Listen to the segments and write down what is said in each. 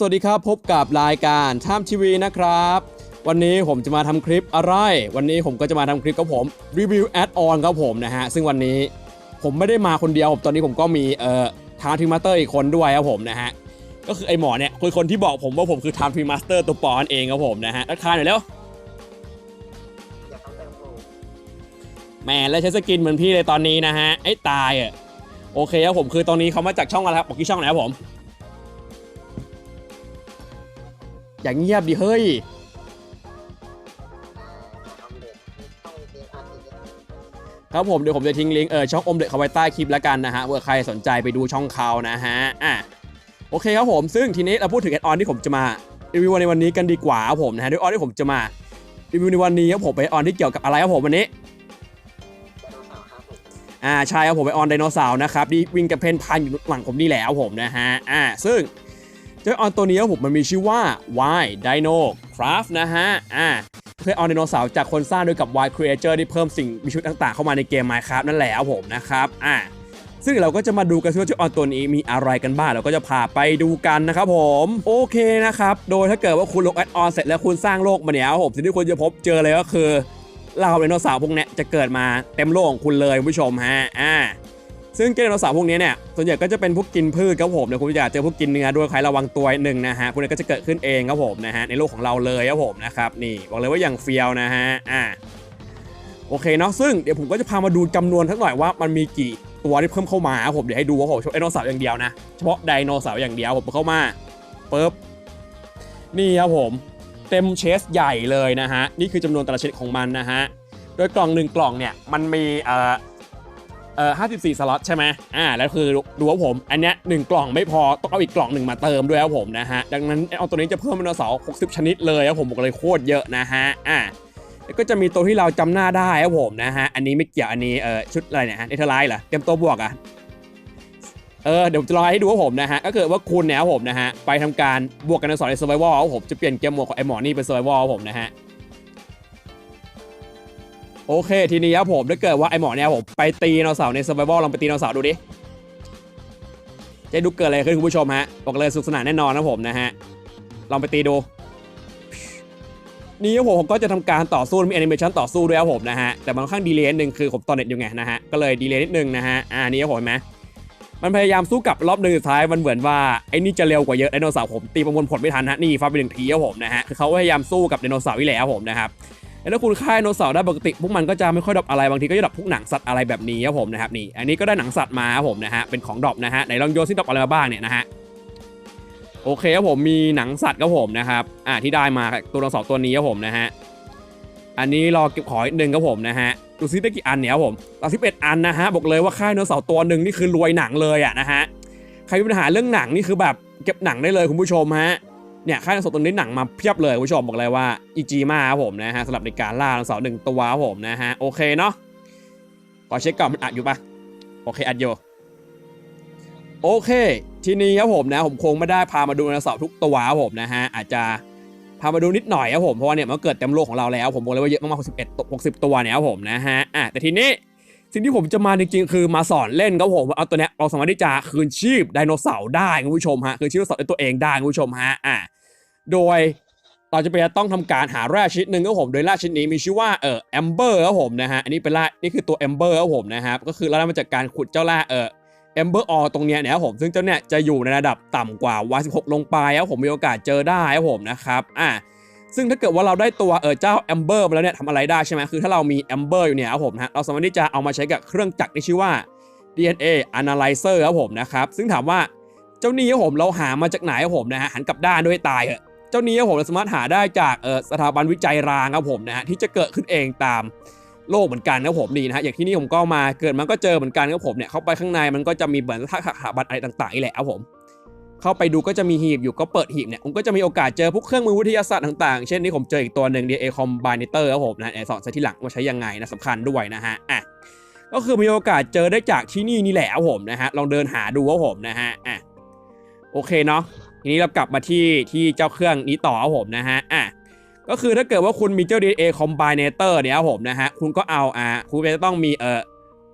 สวัสดีครับ พบกับรายการท่ามทีวีนะครับ วันนี้ผมจะมาทำคลิปอะไร วันนี้ผมก็จะมาทำคลิปกับผมรีวิวแอดออนครับผมนะฮะ ซึ่งวันนี้ผมไม่ได้มาคนเดียวผมตอนนี้ผมก็มีเอ่อทางทีมาสเตอร์อีกคนด้วยครับผมนะฮะ ก็คือไอหมอเนี่ยคือคนที่บอกผมว่าผมคือทางทีมาสเตอร์ตัวปอนเองครับผมนะฮะทักทายหน่อยแล้วแบบโง่แหมแล้วใช้สกินเหมือนพี่เลยตอนนี้นะฮะไอ้ตายอะโอเคครับผมคือตอนนี้เขามาจากช่องอะไรครับบอกที่ช่องไหนครับผม อย่างเงียบดิเฮ้ย ครับผมเดี๋ยวผมจะทิ้งลิงก์เออช่องอมเด็กเขาไว้ใต้คลิปแล้วกันนะฮะเผื่อใครสนใจไปดูช่องเขานะฮะอะโอเคครับผมซึ่งทีนี้เราพูดถึงแอดออนที่ผมจะมารีวิวในวันนี้กันดีกว่าครับผมนะฮะด้วยออนที่ผมจะมารีวิวในวันนี้ครับผมไปออนที่เกี่ยวกับอะไรครับผมวันนี้ไดโนเสาร์ครับผมอ่าอ่าใช่ครับผมไปออนไดโนเสาร์นะครับที่วิ่งกับเพนพันอยู่หลังผมนี่แหละครับผมนะฮะอ่าซึ่ง จ้าออนตัวนี้ผมมันมีชื่อว่า Y Dino Craft นะฮะ อ่าเพื่อออนไดโนเสาร์จากคนสร้างโดยกับ Y Creator ที่เพิ่มสิ่งมีชุดต่างๆ เข้ามาในเกม Minecraft นั่นแหละครับผมนะครับ อ่าซึ่งเราก็จะมาดูกันว่าเจ้าออนตัวนี้มีอะไรกันบ้าง เราก็จะพาไปดูกันนะครับผม โอเคนะครับ โดยถ้าเกิดว่าคุณลงแอดออนเสร็จแล้วคุณสร้างโลกมาเนี่ยครับผมสิ่งที่คุณจะพบเจอเลยก็คือเหล่าไดโนเสาร์พวกนี้จะเกิดมาเต็มโลกของคุณเลยคุณผู้ชมฮะ อ่า ซึ่งไดโนเสาร์พวกนี้เนี่ยส่วนใหญ่ก็จะเป็นพวกกินพืชครับผมเดี๋ยวคุณอยากเจอพวกกินเนื้อด้วยใครระวังตัวหนึ่งนะฮะพวกนี้ก็จะเกิดขึ้นเองครับผมนะฮะในโลกของเราเลยครับผมนะครับนี่บอกเลยว่าอย่างเฟียวนะฮะอ่าโอเคเนาะซึ่งเดี๋ยวผมก็จะพามาดูจำนวนทั้งหน่อยว่ามันมีกี่ตัวที่เพิ่มเข้ามาครับผมเดี๋ยวให้ดูว่าผมไดโนเสาร์อย่างเดียวนะเฉพาะไดโนเสาร์อย่างเดียวผมเข้ามาปึ๊บนี่ครับผมเต็มเชสใหญ่เลยนะฮะนี่คือจำนวนแต่ละชนิดของมันนะฮะโดยกล่องหนึ่งกล่องเนี่ยมันมีเอ่อ เอ่อ54 สล็อตใช่ไหมอ่าแล้วคือดูว่าผมอันเนี้ยหนึ่งกล่องไม่พอต้องเอาอีกกล่องหนึ่งมาเติมด้วยครับผมนะฮะดังนั้นเอาตัวนี้จะเพิ่มเป็นเสาร์60 ชนิดเลยครับผมบอกเลยโคตรเยอะนะฮะอ่าแล้วก็จะมีตัวที่เราจำหน้าได้ครับผมนะฮะอันนี้ไม่เกี่ยวอันนี้เออชุดอะไรเนี่ยฮะเอเทอร์ไลท์เหรอเตรียมตัวบวกอะเออเดี๋ยวจะลองให้ดูว่าผมนะฮะก็คือว่าคุณเนี่ยครับผมนะฮะไปทำการบวกกันในสอนใน survival ครับผมจะเปลี่ยนเกมโหมดของไอหมอนี่เป็น survival ครับผมนะฮะ โอเค ทีนี้ครับผมถ้าเกิดว่าไอหมอเนี่ยผมไปตีไดโนเสาร์ใน survival ลองไปตีไดโนเสาร์ดูดิจะดูเกิดอะไรขึ้นคุณผู้ชมฮะบอกเลยสนุกสนานแน่นอนนะผมนะฮะลองไปตีดูนี่ครับผมผมก็จะทำการต่อสู้มีแอนิเมชันต่อสู้ด้วยครับผมนะฮะแต่มันค่อนข้างดีเลย์นิดนึงคือผมตอนเน็ตอยู่ไงนะฮะก็เลยดีเลย์นิดนึงนะฮะอ่านี่ครับผมเห็นไหมมันพยายามสู้กับรอบหนึ่งสุดท้ายมันเหมือนว่าไอ้นี่จะเร็วกว่าเยอะไดโนเสาร์ผมตีประมวลผลไม่ทันฮะนี่ฟาดไปหนึ่งทีครับผมนะฮะคือเขาพยายามสู้กับไดโนเสาร์นี่และครับผมนะครับ แล้วถ้าคุณฆ่าไดโนเสาร์ได้ปกติพวกมันก็จะไม่ค่อยดรอปอะไรบางทีก็จะดรอปพวกหนังสัตว์อะไรแบบนี้ครับผมนะครับนี่อันนี้ก็ได้หนังสัตว์มาครับผมนะฮะเป็นของดรอปนะฮะไหนลองโยนซิดรอปอะไรมาบ้างเนี่ยนะฮะโอเคครับผมมีหนังสัตว์ครับผมนะครับอ่าที่ได้มาตัวดโนเสาร์ตัวนี้ครับผมนะฮะอันนี้รอเก็บของอีกหนึ่งครับผมนะฮะดูซิได้กี่อันเนี่ยครับผมเราสิบเอ็ดอันนะฮะบอกเลยว่าค่ายไดโนเสาร์ตัวหนึ่งนี่คือรวยหนังเลยอะนะฮะใครมีปัญหาเรื่องหนังนี่คือแบบเก็บหนังได้เลยคุณผู้ชมฮะ เนี่ยค่ายหนังสดตัวนี้หนังมาเพียบเลยคุณผู้ชมบอกเลยว่าอีจีมาครับผมนะฮะสำหรับในการล่าเสาร์หนึ่งตัวครับผมนะฮะโอเคเนาะขอเช็คก่อนมันอัดอยู่ปะโอเคอัดอยู่โอเค ทีนี้ครับผมนะผมคงไม่ได้พามาดูไดโนเสาร์ทุกตัวครับผมนะฮะอาจจะพามาดูนิดหน่อยครับผมเพราะว่าเนี่ยมันเกิดเต็มโลกของเราแล้ว ผมบอกเลยว่าเยอะมากๆ61 60 ตัวเนี่ยครับผมนะฮะอะแต่ทีนี้สิ่งที่ผมจะมาจริงๆคือมาสอนเล่นครับผมเอาตัวเนี้ยเราสามารถที่จะคืนชีพไดโนเสาร์ได้คุณผู้ชมฮะคืนชีพไดโนเสาร์ด้วยตัวเองได้คุณผู้ชมฮะอะ โดยเราจะไปต้องทำการหาแร่ชนิดหนึ่งครับผม โดยแร่ชนิดนี้มีชื่อว่าเออแอมเบอร์ครับผมนะฮะ อันนี้เป็นแร่นี่คือตัวแอมเบอร์ครับผมนะครับ ก็คือเราได้มาจากการขุดเจ้าแร่เออแอมเบอร์ออตรงเนี้ยนี่ยครับผม ซึ่งเจ้าเนี่ยจะอยู่ในระดับต่ำกว่า Y16 ลงไปครับผมมีโอกาสเจอได้ครับผมนะครับ อ่าซึ่งถ้าเกิดว่าเราได้ตัวเออเจ้าแอมเบอร์มาแล้วเนี่ยทำอะไรได้ใช่ไหมคือถ้าเรามีแอมเบอร์อยู่เนี่ยครับผมนะฮะเราสามารถที่จะเอามาใช้กับเครื่องจักรที่ชื่อว่า DNA Analyzer ครับผมนะครับ ซึ่งถามว่าเจ้านี้ครับผมเราหามาจากไหนครับผมนะฮะหันกลับด้านด้วยตายเหอะ เจ้านี้ผมสามารถหาได้จากสถาบันวิจัยรางครับผมนะฮะที่จะเกิดขึ้นเองตามโลกเหมือนกันครับผมนี่นะฮะอย่างที่นี่ผมก็มาเกิดมันก็เจอเหมือนกันครับผมเนี่ยเข้าไปข้างในมันก็จะมีเหมือนสถาบันอะไรต่างๆนี่แหละครับผมเข้าไปดูก็จะมีหีบอยู่ก็เปิดหีบเนี่ยผมก็จะมีโอกาสเจอพวกเครื่องมือวิทยาศาสตร์ต่างๆ เช่นนี้ผมเจออีกตัวหนึ่ง DNA Combinator ครับผมนะไอสอนใช้ที่หลังว่าใช้ยังไงนะสำคัญด้วยนะฮะอะก็คือมีโอกาสเจอได้จากที่นี่นี่แหละครับผมนะฮะลองเดินหาดูครับผมนะฮะอะโอเคเนาะ ทีนี้เรากลับมาที่ที่เจ้าเครื่องนี้ต่อครับผมนะฮะอะก็คือถ้าเกิดว่าคุณมีเจ้า DNA Combinator เนี่ยครับผมนะฮะคุณก็เอาอะคุณจะต้องมีเอ่อ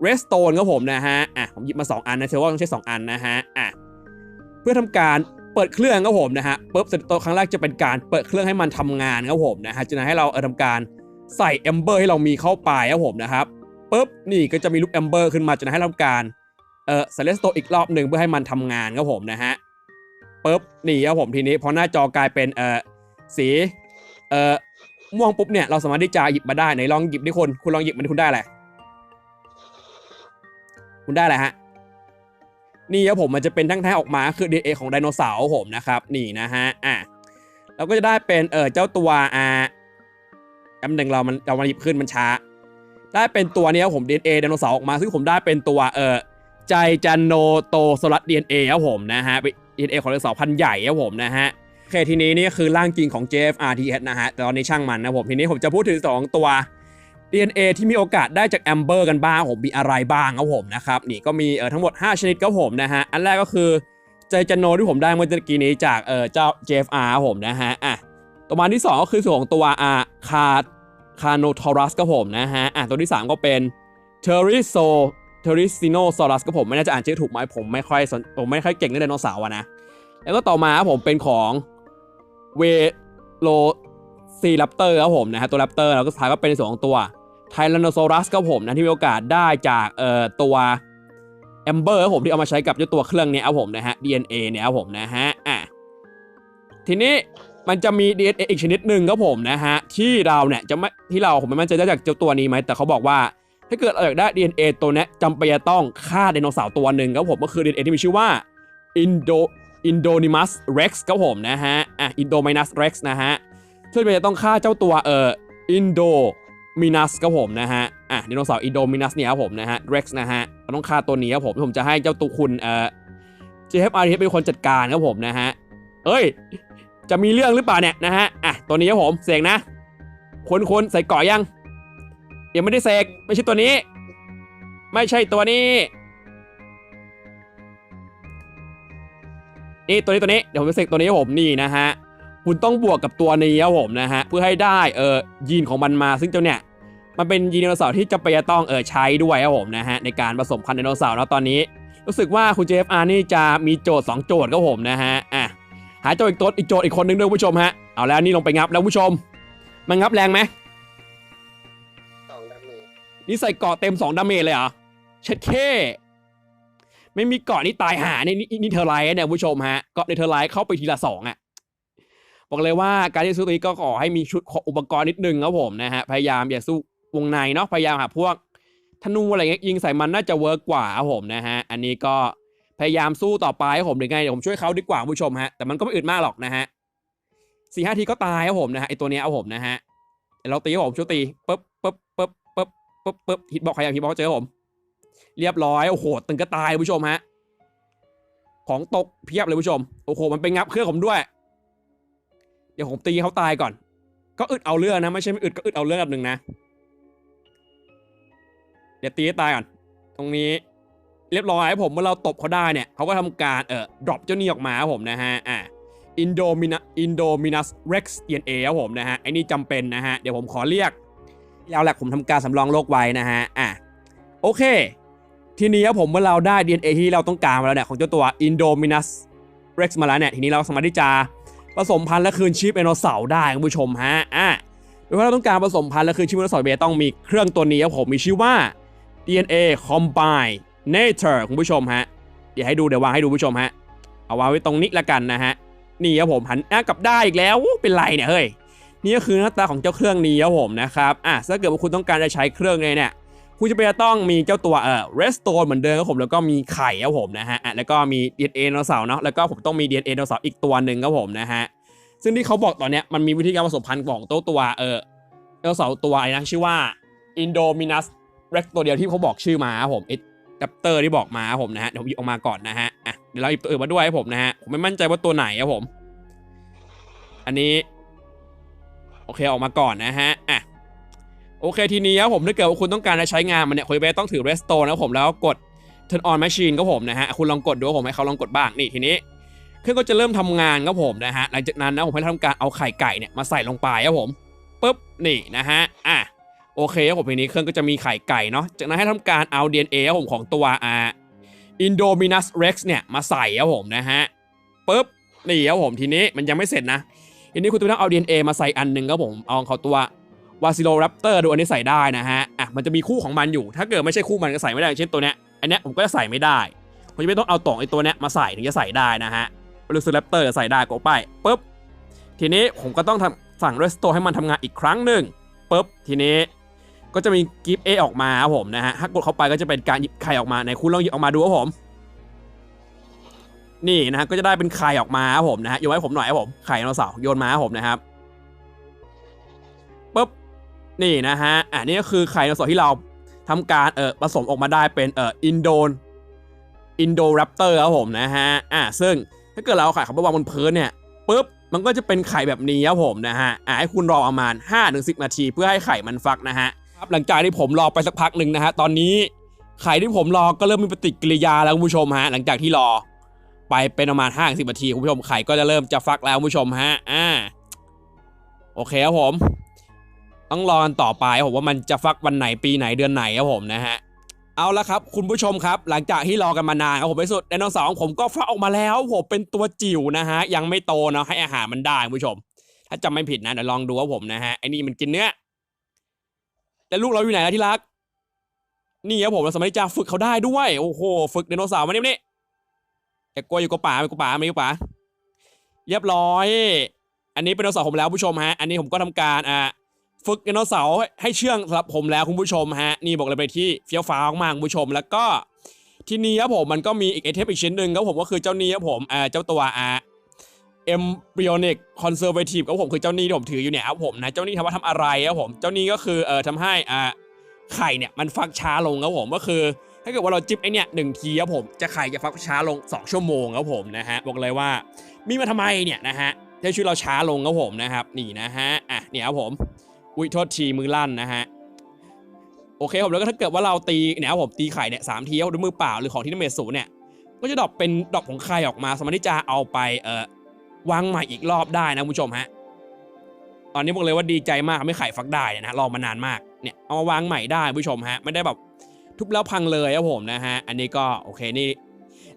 Redstone ครับผมนะฮะอะผมหยิบมา 2 อันนะเชื่อว่าต้องใช้ 2 อันนะฮะอะเพื่อทำการเปิดเครื่องครับผมนะฮะปุ๊บเสร็จตัวครั้งแรกจะเป็นการเปิดเครื่องให้มันทำงานครับผมนะฮะจะให้เราเอ่อทำการใส่เอมเบอร์ให้เรามีเข้าไปครับผมนะครับปุ๊บนี่ก็จะมีลูกเอมเบอร์ขึ้นมาจะให้เราทำการเออใส่เลสโตอีกรอบหนึ่งเพื่อให้มันทำงานครับผมนะฮะ ปุ๊บนี่ครับผมทีนี้พอหน้าจอกลายเป็นเออสีเออม่วงปุ๊บเนี่ยเราสามารถที่จะหยิบมาได้ไหนลองหยิบดิคุณคุณลองหยิบมันดิคุณได้อะไรคุณได้อะไรฮะนี่ครับผมมันจะเป็นทั้งแท้ออกมาคือ DNA ของไดโนเสาร์ผมนะครับ นี่นะฮะอะเราก็จะได้เป็นเออเจ้าตัวอ่าอันหนึ่งเรามันเรามันหยิบขึ้นมันช้า ได้เป็นตัวนี้ครับผม DNA ไดโนเสาร์ออกมาซึ่งผมได้เป็นตัวเออใจจันโนโตโซลัส DNA ครับผมนะฮะ DNA ของไดโนเสาร์พันธุ์ใหญ่ครับผมนะฮะโอเคทีนี้นี่คือร่างจริงของ JFRTS นะฮะแต่ตอนนี้ช่างมันนะผมทีนี้ผมจะพูดถึงสองตัว DNA ที่มีโอกาสได้จากแอมเบอร์กันบ้างผมมีอะไรบ้างครับผมนะครับนี่ก็มีเออทั้งหมด 5 ชนิดครับผมนะฮะอันแรกก็คือใจจันโนที่ผมได้เมื่อกี้นี้จากเออเจ้า JFR ครับผมนะฮะอะตัวมาที่ 2 ก็คือส่วนของตัวอาคาคาโนทอรัสครับผมนะฮะอะตัวที่ 3 ก็เป็นเทอริโซ เทอริซิโนซอรัสครับผมไม่แน่าจะอ่านชื่อถูกไหมผมไม่ค่อยผมไม่ค่อยเก่งเรื่องไดโนเสาร์อะนะ แล้วก็ต่อมาครับผมเป็นของเวโลซีแรปเตอร์ครับผมนะฮะตัวแรปเตอร์แล้วก็สุดท้ายก็เป็นส่วนของตัวไทแรนโนซอรัสครับผมนะที่มีโอกาสได้จากเอ่อตัวแอมเบอร์ครับผมที่เอามาใช้กับเจ้าตัวเครื่องเนี้ยครับผมนะฮะ DNA เนี่ยครับผมนะฮะอะทีนี้มันจะมี DNA อีกชนิดหนึ่งครับผมนะฮะที่เราเนี่ยจะไม่ที่เราผมไม่มั่นใจได้จากเจ้าตัวนี้ไหมแต่เขาบอกว่า ถ้าเกิดเราอยากได้ DNA ตัวเนี้ยจำเป็นจะต้องฆ่าไดโนเสาร์ตัวหนึ่งครับผมก็คือ DNA ที่มีชื่อว่า Indo Indonimus Rex ครับผมนะฮะอะ Indominus Rex นะฮะซึ่งจะต้องฆ่าเจ้าตัวเอ่อ Indo มินัสครับผมนะฮะ อะไดโนเสาร์อินโดมินัสเนี่ยครับผมนะฮะ เร็กซ์นะฮะเราต้องฆ่าตัวนี้ครับผม ผมจะให้เจ้าตัวคุณเอ่อ JFR ที่เป็นคนจัดการครับผมนะฮะ เอ้ย จะมีเรื่องหรือเปล่าเนี่ยนะฮะ อะ ตัวนี้ครับผม เสกนะ คนคนใส่กาะยัง ยังไม่ได้เสกไม่ใช่ตัวนี้ ไม่ใช่ตัวนี้ นี่ตัวนี้ตัวนี้เดี๋ยวผมจะเสกตัวนี้ครับผมนี่นะฮะคุณต้องบวกกับตัวนี้ครับผมนะฮะเพื่อให้ได้เออยีนของมันมาซึ่งเจ้าเนี่ยมันเป็นยีนไดโนเสาร์ที่จะไปจะต้องเออใช้ด้วยครับผมนะฮะในการผสมพันธุ์ไดโนเสาร์แล้วตอนนี้ รู้สึกว่าคุณ JFR นี่จะมีโจทย์2โจทย์ครับผมนะฮะอะหาโจทย์อีกตัวอีกโจทย์อีกคนนึงด้วยผู้ชมฮะเอาแล้วนี่ลงไปงับแล้วผู้ชม มันงับแรงไหม นี่ใส่เกาะเต็ม2ดาเมจเลยเหรอเช็ดเคไม่มีเกาะนี่ตายหาเนี่ยนี่นี่เทอร์ไลท์เนี่ยคุณผู้ชมฮะเกาะในเทอร์ไลท์เข้าไปทีละสองอะบอกเลยว่าการที่ซื้ตัวนี้ก็ขอให้มีชุดอุปกรณ์นิดนึงครับผมนะฮะพยายามอย่าสู้วงในเนาะพยายามหาพวกธนูอะไรเงี้ยยิงใส่มันน่าจะเวิร์กกว่าครับผมนะฮะอันนี้ก็พยายามสู้ต่อไปครับผมหรือไงเดี๋ยวผมช่วยเขาดีกว่าคุณผู้ชมฮะแต่มันก็ไม่อึดมากหรอกนะฮะสี่ห้าทีก็ตายครับผมนะฮะไอตัวเนี้ยครับผมนะฮะเดี๋ยวเราตีครับผมช่วยตีปึ๊บปึ๊บปึ๊บ ปึ๊บปึ๊บฮิตบอกใครอย่างฮิตบอกเจอผม เรียบร้อยโอ้โหตึงก็ตายผู้ชมฮะของตกเพียบเลยผู้ชมโอ้โหมันไปงับเครื่องผมด้วย เดี๋ยวผมตีเขาตายก่อน ก็อึดเอาเรื่องนะไม่ใช่ไม่อึดก็อึดเอาเรื่องอันหนึ่งนะ เดี๋ยวตีให้ตายก่อนตรงนี้ เรียบร้อยผมเมื่อเราตบเขาได้เนี่ยเขาก็ทำการเอ่อดรอปเจ้านี่ออกมาครับผมนะฮะอะอินโดมินอินโดมินัสเร็กซ์เอ็นเอครับผมนะฮะไอ้นี่จำเป็นนะฮะ เดี๋ยวผมขอเรียก แล้วแหละผมทำการสำรองโรคไว้นะฮะอะโอเค ทีนี้ผมเมื่อเราได้ DNA ที่เราต้องการมาแล้วเนี่ยของเจ้าตัว Indominus Rex มาแล้วเนี่ยทีนี้เราสามารถที่จะผสมพันธุ์และคืนชีพไดโนเสาร์ได้คุณผู้ชมฮะอะโดยว่าเราต้องการผสมพันธุ์และคืนชีพไดโนเสาร์เบต้องมีเครื่องตัวนี้ครับผมมีชื่อว่า DNA Combinator คุณผู้ชมฮะเดี๋ยวให้ดูเดี๋ยววางให้ดูคุณผู้ชมฮะเอาวางไว้ตรงนี้ละกันนะฮะนี่ครับผมหันหน้ากลับได้อีกแล้วเป็นไรเนี่ยเฮ้ย นี่ก็คือหน้าตาของเจ้าเครื่องนี้ครับผมนะครับอะถ้าเกิดว่าคุณต้องการจะใช้เครื่องเลยเนี่ยคุณจะเป็นจะต้องมีเจ้าตัวเอ่อ restore เหมือนเดิมครับผมแล้วก็มีไข่ครับผมนะฮะอะแล้วก็มี DNA ไดโนเสาร์เนาะแล้วก็ผมต้องมี DNA ไดโนเสาร์อีกตัวหนึ่งครับผมนะฮะซึ่งที่เขาบอกตอนเนี้ยมันมีวิธีการผสมพันธุ์ของตัวตัวเอ่อไดโนเสาร์ตัวอะไรนะชื่อว่า Indominus Rex ตัวเดียวที่เขาบอกชื่อมาครับผมไอ้ดัปเตอร์ที่บอกมาครับผมนะฮะเดี๋ยวผมหยิบออกมาก่อนนะฮะอะเดี๋ยวเราหยิบตัวอื่นมาด้วยครับผมนะฮะผมไม่มั่นใจว่าตัวไหนครับผม อันนี้ โอเคออกมาก่อนนะฮะอะโอเคทีนี้ครับผมถ้าเกิดว่าคุณต้องการจะใช้งานมันเนี่ยคุณจะต้องถือ restore นะผมแล้วกด turn on machine ครับผมนะฮะคุณลองกดดูผมให้เขาลองกดบ้างนี่ทีนี้เครื่องก็จะเริ่มทำงานครับผมนะฮะหลังจากนั้นนะผมให้ทำการเอาไข่ไก่เนี่ยมาใส่ลงไปครับผมปุ๊บนี่นะฮะอะโอเคครับผมทีนี้เครื่องก็จะมีไข่ไก่เนาะจากนั้นให้ทำการเอา DNA ครับผมของตัวอ่า Indominus Rex เนี่ยมาใส่ครับผมนะฮะปุ๊บนี่ครับผมทีนี้มันยังไม่เสร็จนะ ทีนี้คุณต้องเอา DNA มาใส่อันหนึ่งครับผม เอาของตัววาซิโลแรปเตอร์ดูอันนี้ใส่ได้นะฮะ อะ มันจะมีคู่ของมันอยู่ ถ้าเกิดไม่ใช่คู่มันก็ใส่ไม่ได้เช่นตัวเนี้ย อันเนี้ยผมก็จะใส่ไม่ได้ ผมจะไม่ต้องเอาต่องไอ้ตัวเนี้ยมาใส่ถึงจะใส่ได้นะฮะลูซิแรปเตอร์ใส่ได้กดไปปุ๊บ ทีนี้ผมก็ต้องทำสั่ง restore ให้มันทำงานอีกครั้งหนึ่งปุ๊บ ทีนี้ก็จะมีกิฟต์เอออกมาครับผมนะฮะ ถ้ากดเข้าไปก็จะเป็นการหยิบไข่ออกมาในคุณลองหยิบออกมาดูครับผม นี่นะฮะก็จะได้เป็นไข่ออกมาครับผมนะฮะโยนไว้ผมหน่อยครับผมไข่ไดโนเสาร์โยนมาครับผมนะครับปุ๊บนี่นะฮะอะนี่ก็คือไข่ไดโนเสาร์ที่เราทำการเออผสมออกมาได้เป็นเอออินโดนอินโดแรปเตอร์ครับผมนะฮะอะซึ่งถ้าเกิดเราเอาไข่เขาไปวางบนพื้นเนี่ยปุ๊บมันก็จะเป็นไข่แบบนี้ครับผมนะฮะอะให้คุณรอประมาณ 5-10 นาทีเพื่อให้ไข่มันฟักนะฮะครับหลังจากที่ผมรอไปสักพักหนึ่งนะฮะตอนนี้ไข่ที่ผมรอก็เริ่มมีปฏิกิริยาแล้วคุณผู้ชมฮะหลังจากที่รอ ไปเป็นประมาณ5้าสิบนาทีคุณผู้ชมไข่ก็จะเริ่มจะฟักแล้วคุณผู้ชมฮะอ่าโอเคครับผม ต้องรอกันต่อไปผมว่ามันจะฟักวันไหนปีไหนเดือนไหนครับผมนะฮะเอาละครับ คุณผู้ชมครับ หลังจากที่รอกันมานานครับผมไปสุดไดโนเสาร์ของผมก็ฟักออกมาแล้วผมเป็นตัวจิ๋วนะฮะยังไม่โตนะให้อาหารมันได้คุณผู้ชม ถ้าจำไม่ผิดนะเดี๋ยวลองดูว่าผมนะฮะไอ้นี่มันกินเนื้อแต่ลูกเราอยู่ไหนล่ะที่รัก นี่ครับผมเราสามารถจะฝึกเขาได้ด้วย โอ้โห ฝึกไดโนเสาร์มาเนี่ยนี่ อย่ากลัวอยู่กับป่าไม่กับป่าไม่กับป่าเรียบร้อย อันนี้เป็นไดโนเสาร์ผมแล้วผู้ชมฮะ อันนี้ผมก็ทำการอ่าฝึกไดโนเสาร์ให้เชื่องสำหรับผมแล้วคุณผู้ชมฮะ นี่บอกเลยไปที่เฟี้ยวฟ้าวมากคุณผู้ชม แล้วก็ที่นี้ครับผมมันก็มีอีกไอเทมอีกชิ้นหนึ่งครับผมก็คือเจ้านี้ครับผมอ่าเจ้าตัวอ่า embryonic conservative ครับผมคือเจ้านี้ที่ผมถืออยู่เนี่ยครับผมนะเจ้านี้ทำว่าทำอะไรครับผมเจ้านี้ก็คือเอ่อทำให้อ่าไข่เนี่ยมันฟักช้าลงครับผมก็คือ ถ้าเกิดว่าเราจิบไอเนี่ยหนึ่งทีครับผมจะไข่จะฟักช้าลง 2 ชั่วโมงครับผมนะฮะบอกเลยว่ามีมาทำไมเนี่ยนะฮะให้ชีวิตเราช้าลงครับผมนะครับนี่นะฮะอะเนี่ยครับผมอุ้ยโทษทีมือลั่นนะฮะโอเคผมแล้วก็ถ้าเกิดว่าเราตีเนี่ยครับผมตีไข่เนี่ยสามทีด้วยมือเปล่าหรือของที่นเมสูเนี่ยก็จะดรอปเป็นดรอปของไข่ออกมา สามารถที่จะเอาไปเอ่อวางใหม่อีกรอบได้นะคุณผู้ชมฮะตอนนี้บอกเลยว่าดีใจมากไม่ไข่ฟักได้นะรอมานานมากเนี่ยเอามาวางใหม่ได้คุณผู้ชมฮะไม่ได้แบบ ทุบแล้วพังเลยครับผมนะฮะ อันนี้ก็โอเคนี่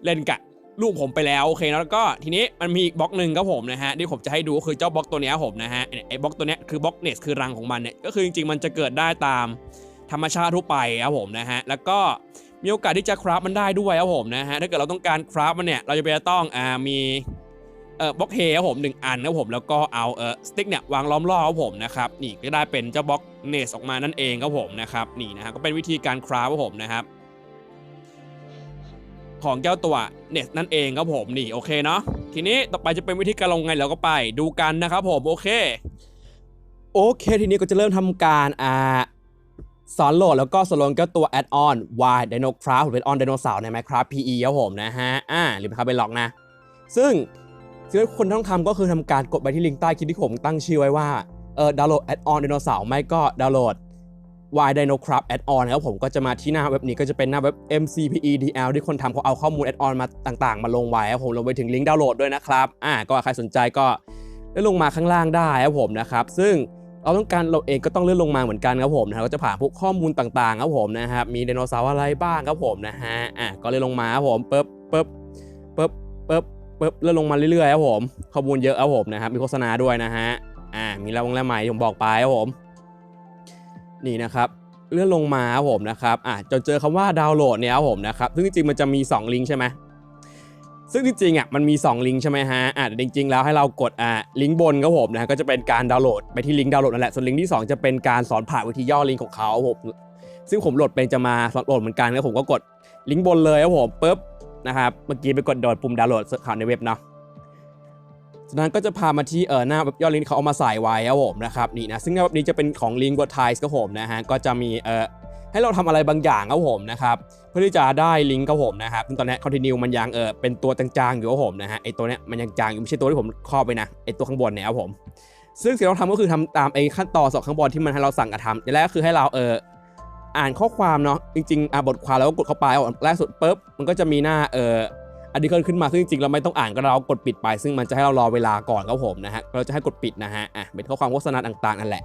เล่นกับลูกผมไปแล้วโอเคแล้วก็ทีนี้มันมีอีกบล็อกหนึ่งครับผมนะฮะที่ผมจะให้ดูก็คือเจ้าบล็อกตัวนี้ครับผมนะฮะไอ้บล็อกตัวนี้คือบล็อกเนสคือรังของมันเนี่ยก็คือจริงๆมันจะเกิดได้ตามธรรมชาติทั่วไปครับผมนะฮะแล้วก็มีโอกาสที่จะคราฟมันได้ด้วยครับผมนะฮะถ้าเกิดเราต้องการคราฟมันเนี่ยเราจะไปต้องอ่ามี เอ่อบล็อกเฮครับผมหนึ่งอันครับผมแล้วก็เอาเอ่อสติ๊กเนี่ยวางล้อมรอบครับผมนะครับนี่ก็ได้เป็นเจ้าบล็อกเนสออกมานั่นเองครับผมนะครับนี่นะฮะก็เป็นวิธีการคราฟครับผมนะครับ ของเจ้าตัวเนสนั่นเองครับผมนี่โอเคเนาะทีนี้ต่อไปจะเป็นวิธีการลงไงเราก็ไปดูกันนะครับผมโอเค โอเค ทีนี้ก็จะเริ่มทำการอ่าสอนโหลดแล้วก็สโลนเจ้าตัว add-on Y Dino Craft หรือเป็น on ไดโนเสาร์ใน Minecraft PE ครับผมนะฮะอ่าหรือเข้าไปลองนะ ซึ่ง สิ่งที่คนต้องทำก็คือทำการกดไปที่ลิงก์ใต้คลิปที่ผมตั้งชื่อไว้ว่าเออดาวน์โหลด add-on ไดโนเสาร์ไม่ก็ดาวน์โหลด Y Dino Craft Add-on นะครับผมก็จะมาที่หน้าเว็บนี้ก็จะเป็นหน้าเว็บ MCPEDL ที่คนทำเขาเอาข้อมูล Add-on มาต่างๆ มาลงไว้ครับผมลงไปถึงลิงก์ดาวน์โหลดด้วยนะครับอ่าก็ใครสนใจก็เลื่อนลงมาข้างล่างได้ครับผมนะครับซึ่งเราต้องการเราเองก็ต้องเลื่อนลงมาเหมือนกันครับผมนะก็จะผ่านพวกข้อมูลต่างๆครับผมนะครับมีไดโนเสาร์อะไรบ้างครับผมนะฮะอะก็เลื่อนลงมาครับผมปึ๊บปึ๊บปึ๊บปึ๊บ ปึ๊บเลื่อนลงมาเรื่อยๆครับผมข้อมูลเยอะครับผมนะครับมีโฆษณาด้วยนะฮะอ่ามีแล้วงแล้วใหม่ผมบอกไปครับผม นี่นะครับเลื่อนลงมาครับผมนะครับอะจนเจอคำว่าดาวน์โหลดเนี่ยครับผมนะครับซึ่งจริงๆมันจะมี 2 ลิงก์ใช่ไหมซึ่งจริงๆอะมันมี 2 ลิงก์ใช่ไหมฮะอะแต่จริงๆแล้วให้เรากดอะลิงก์บนครับผมนะฮะก็จะเป็นการดาวน์โหลดไปที่ลิงก์ดาวน์โหลดนั่นแหละส่วนลิงก์ที่ 2 จะเป็นการสอนผ่านวิธีย่อลิงก์ของเขาครับผมซึ่งผมโหลดเป็นจะมาสอนโหลดเหมือนกันครับผมก็กดลิงก์บนเลยครับผมปุ๊บ นะครับ เมื่อกี้ไปกดโดดปุ่มดาวน์โหลดข่าวในเว็บเนาะจากนั้นก็จะพามาที่เออหน้าเว็บยอดลิงก์เขาเอามาใส่ไว้ครับผมนะครับนี่นะซึ่งหน้าเว็บนี้จะเป็นของลิงก์บทไทส์ครับผมนะฮะก็จะมีเออให้เราทำอะไรบางอย่างครับผมนะครับเพื่อที่จะได้ลิงก์ครับผมนะครับซึ่งตอนนี้คอนติเนียมันยังเออเป็นตัวจางๆอยู่ครับผมนะฮะไอตัวเนี้ยมันยังจางอยู่ไม่ใช่ตัวที่ผมครอบไปนะไอตัวข้างบนเนี่ยครับผมซึ่งสิ่งที่เราทำก็คือทำตามไอขั้นตอนสองข้างบนที่มันให้เราสั่งกระทำอย่างแรกก็คือให้เราเออ อ่านข้อความเนาะจริงๆอ่านบทความแล้วก็กดเข้าไปครับผมแรกสุดปุ๊บมันก็จะมีหน้าเอออันนี้เกิดขึ้นมาซึ่งจริงๆเราไม่ต้องอ่านก็เรากดปิดไป ซึ่งมันจะให้เรารอเวลาก่อนครับผมนะฮะเราจะให้กดปิดนะฮะอะเป็นข้อความโฆษณาต่างๆนั่นแหละ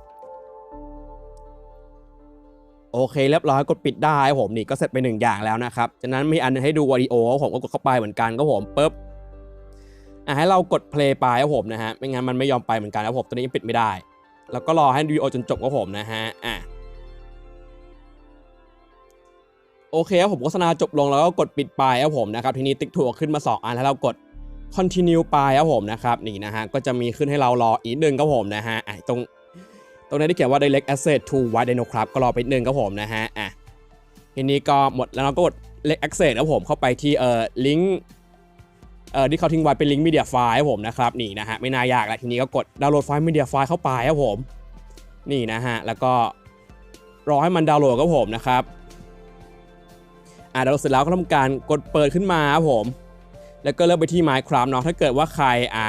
โอเคเรียบร้อยกดปิดได้ผมนี่ก็เสร็จไปหนึ่งอย่างแล้วนะครับจากนั้นมีอันหนึงให้ดูวิดีโอผมก็กดเข้าไปเหมือนกันครับผมปุ๊บอะให้เรากด play ไปครับผมนะฮะไม่งั้นมันไม่ยอมไปเหมือนกันครับผมตอนนี้ยังปิดไม่ได้ แล้วก็รอให้วิดีโอจนจบครับผมนะฮะอะ โอเคครับผมโฆษณาจบลงแล้วก็กดปิดไปครับผมนะครับ ทีนี้ติ๊กถูกขึ้นมา 2 อันแล้วเรากด continue ไปครับผมนะครับนี่นะฮะก็จะมีขึ้นให้เรารออีกหนึ่งครับผมนะฮะอะตรงตรงนี้ที่เขียนว่า direct access to wide dino ครับก็รอไปหนึ่งครับผมนะฮะอะทีนี้ก็หมดแล้วเราก็กด direct access ครับผมเข้าไปที่เอ่อลิงก์เอ่อที่เขาทิ้งไว้เป็นลิงก์ media file ครับผมนะครับนี่นะฮะไม่น่ายากแล้วทีนี้ก็กดดาวน์โหลดไฟล์ media file เข้าไปครับผมนี่นะฮะแล้วก็รอให้มันดาวน์โหลดครับผมนะครับ อ่าดาวน์โหลดเสร็จแล้วก็ทำการกดเปิดขึ้นมาครับผม แล้วก็เลือกไปที่ Minecraft เนาะถ้าเกิดว่าใครอ่า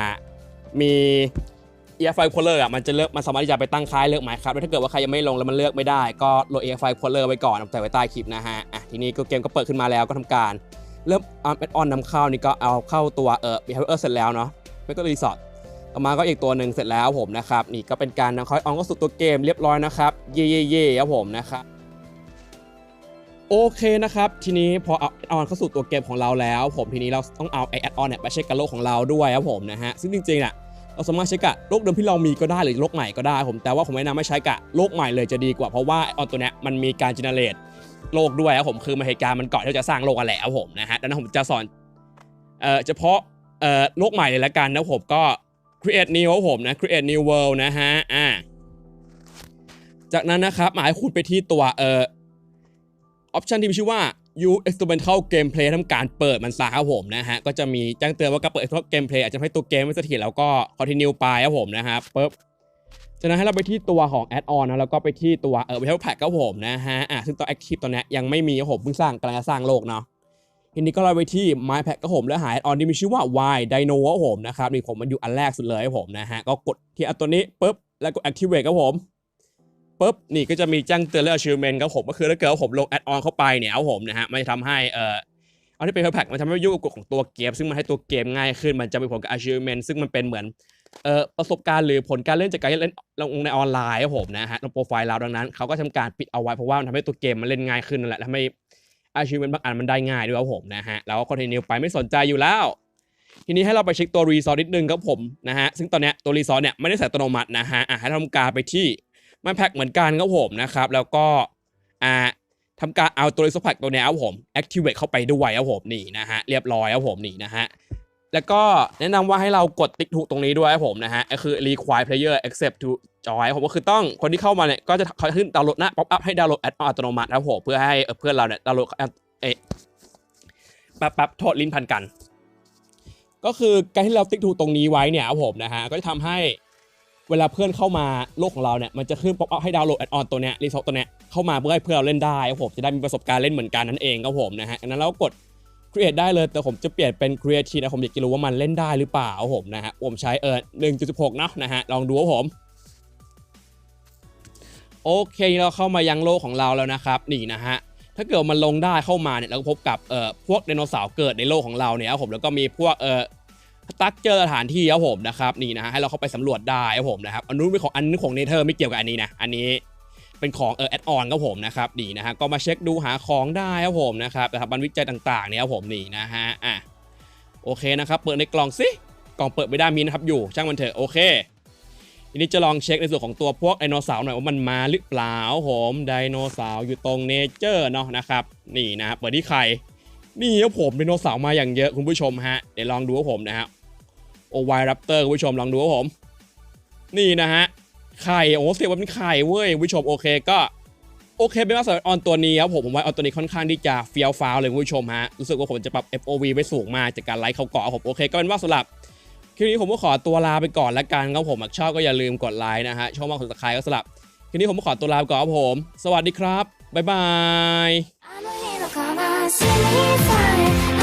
มี EFI Controller อะมันจะเลือกมันสามารถที่จะไปตั้งค่ายเลือก Minecraft แล้วถ้าเกิดว่าใครยังไม่ลงแล้วมันเลือกไม่ได้ก็โหลด EFI Controller ไว้ก่อนเอาใส่ไว้ใต้คลิปนะฮะอะทีนี้ก็เกมก็เปิดขึ้นมาแล้วก็ทำการ เริ่มเอาแอดออนนำเข้านี่ก็เอาเข้าตัวเอ่อ Behavior เสร็จแล้วเนาะไม่ก็รีสอร์ทต่อมาก็อีกตัวหนึ่งเสร็จแล้วผมนะครับนี่ก็เป็นการนำเข้าออนก็สู่ตัวเกมเรียบร้อยนะครับเย่เย่เย่ครับผมนะครับ โอเคนะครับ ทีนี้พอเอาแอดออนเข้าสู่ตัวเกมของเราแล้ว ผมทีนี้เราต้องเอาไอแอดออนเนี่ยไปเช็คกับโลกของเราด้วยครับผมนะฮะซึ่งจริงๆอะเราสามารถเช็คกับโลกเดิมที่เรามีก็ได้หรือโลกใหม่ก็ได้ผมแต่ว่าผมแนะนำให้ใช้กับโลกใหม่เลยจะดีกว่าเพราะว่าไอออนตัวเนี้ยมันมีการ generate โลกด้วยครับผมคือมันเหตุการณ์มันก่อนที่จะสร้างโลกกันแหละครับผมนะฮะดังนั้นผมจะสอนเอ่อเฉพาะเอ่อโลกใหม่เลยละกันนะผมก็ create new ครับผมนะ create new world นะฮะอ่าจากนั้นนะครับหมายคุณไปที่ตัวเอ่อ ออปชันที่มีชื่อว่า U Experimental Gameplay ทำการเปิดมันซะครับผมนะฮะ ก็จะมีแจ้งเตือนว่าการเปิด Experimental Gameplay อาจจะทำให้ตัวเกมไม่เสถียรแล้วก็ Continue ไปครับผมนะฮะปึ๊บจากนั้นให้เราไปที่ตัวของ Add-on นะแล้วก็ไปที่ตัวเออ Battle Pack ครับผมนะฮะอะซึ่งตัว Active ตัวเนี้ยยังไม่มีครับผมเพิ่งสร้างกำลังจะสร้างโลกเนาะทีนี้ก็เราไปที่ My Pack ครับผมแล้วหา Add-on ที่มีชื่อว่า Y Dino ครับผมนะครับนี่ผมมันอยู่อันแรกสุดเลยครับผมนะฮะก็กดที่อันตัวนี้ปึ๊บแล้วก็ Activate ครับผม ปุ๊บนี่ก็จะมีแจ้งเตือนเรื่อง achievement ครับผมก็คือถ้าเกิดว่าผมลงแอดออนเข้าไปเนี่ยครับผมนะฮะมันจะทำให้เอ่อเอาที่เป็นแพ็กมันทำให้ยุ่งกับของตัวเกม ซึ่งมันให้ตัวเกมง่ายขึ้นมันจะมีผลกับ achievement ซึ่งมันเป็นเหมือนเอ่อประสบการณ์หรือผลการเล่นจากการเล่นลงในออนไลน์ครับผมนะฮะในโปรไฟล์เราดังนั้นเขาก็ทำการปิดเอาไว้เพราะว่ามันทำให้ตัวเกมมันเล่นง่ายขึ้นนั่นแหละทำให้ achievement บางอันมันได้ง่ายด้วยครับผมนะฮะแล้วก็ continue ไปไม่สนใจอยู่แล้วทีนี้ให้เราไปเช็คตัวรีซอสนิดนึงครับผมนะฮะซึ่งตอนเนี้ยตัวรีซอสเนี่ยไม่ได้ใส่อัตโนมัตินะฮะให้ทำการไปที่ มันแพ็กเหมือนกันครับผมนะครับ แล้วก็อ่าทำการเอาตัวรีซอสแพ็กตัวนี้ครับผม activate เข้าไปด้วยครับผมนี่นะฮะเรียบร้อยครับผมนี่นะฮะแล้วก็แนะนำว่าให้เรากดติ๊กถูกตรงนี้ด้วยครับผมนะฮะก็คือ require player accept to join ผมก็คือต้องคนที่เข้ามาเนี่ยก็จะเขาขึ้นดาวน์โหลดหน้าป๊อปอัพให้ดาวน์โหลดแอดอัตโนมัติครับผมเพื่อให้เพื่อนเราเนี่ยดาวน์โหลดเอ๊ะแป๊บแป๊บโทษลิ้นพันกัน ก็คือการที่เราติ๊กถูกตรงนี้ไว้เนี่ยครับผมนะฮะก็จะทำให้ เวลาเพื่อนเข้ามาโลกของเราเนี่ยมันจะขึ้นป๊อปอัพให้ดาวน์โหลดแอดออนตัวเนี้ยรีซอสตัวเนี้ยเข้ามาเพื่อให้เพื่อนเราเล่นได้ครับผมจะได้มีประสบการณ์เล่นเหมือนกันนั่นเองครับผมนะฮะอันนั้นเรากด create ได้เลยแต่ผมจะเปลี่ยนเป็น create นะผมอยากจะรู้ว่ามันเล่นได้หรือเปล่าครับผมนะฮะผมใช้เออ1.16 เนาะนะฮะลองดูครับผมโอเคเราเข้ามายังโลกของเราแล้วนะครับนี่นะฮะถ้าเกิดมันลงได้เข้ามาเนี่ยเราก็พบกับเอ่อพวกไดโนเสาร์เกิดในโลกของเราเนี่ยครับผมแล้วก็มีพวกเอ่อ ตักเจอสถานที่ครับผมนะครับนี่นะฮะให้เราเข้าไปสำรวจได้ครับผมนะครับอันนู้นเป็นของอันนี้ของเนเธอร์ไม่เกี่ยวกับอันนี้นะอันนี้เป็นของเออแอดออนครับผมนะครับนี่นะฮะก็มาเช็คดูหาของได้ครับผมนะครับสถาบันวิจัยต่างๆเนี่ยครับผมนี่นะฮะอะโอเคนะครับเปิดในกล่องสิกล่องเปิดไม่ได้มีนะครับอยู่ช่างมันเถอะโอเคทีนี้จะลองเช็คในส่วนของตัวพวกไดโนเสาร์หน่อยว่ามันมาหรือเปล่าผมไดโนเสาร์อยู่ตรงเนเจอร์เนาะนะครับนี่นะฮะเปิดที่ใครนี่ครับผมไดโนเสาร์มาอย่างเยอะคุณผู้ชมฮะเดี๋ยวลองดูว่าผมนะฮะ โอไวรัปเตอร์คุณผู้ชมลองดูว่าผม นี่นะฮะ ไข่โอ้เสียว่าเป็นไข่เว้ยคุณผู้ชมโอเคก็โอเคเป็นว่าสำหรับออนตัวนี้ครับผมผมว่าออนตัวนี้ค่อนข้างที่จะเฟี้ยวฟ้าวเลยคุณผู้ชมฮะรู้สึกว่าผมจะปรับ FOV ไว้สูงมากจากการไลค์เขาเกาะผมโอเคก็เป็นว่าสำหรับคลิปนี้ผมก็ขอตัวลาไปก่อนละกันครับผมชอบก็อย่าลืมกดไลค์นะฮะชอบมากกดติดตามก็สลับคลิปนี้ผมก็ขอตัวลาไปก่อนครับผม สวัสดีครับบ๊ายบาย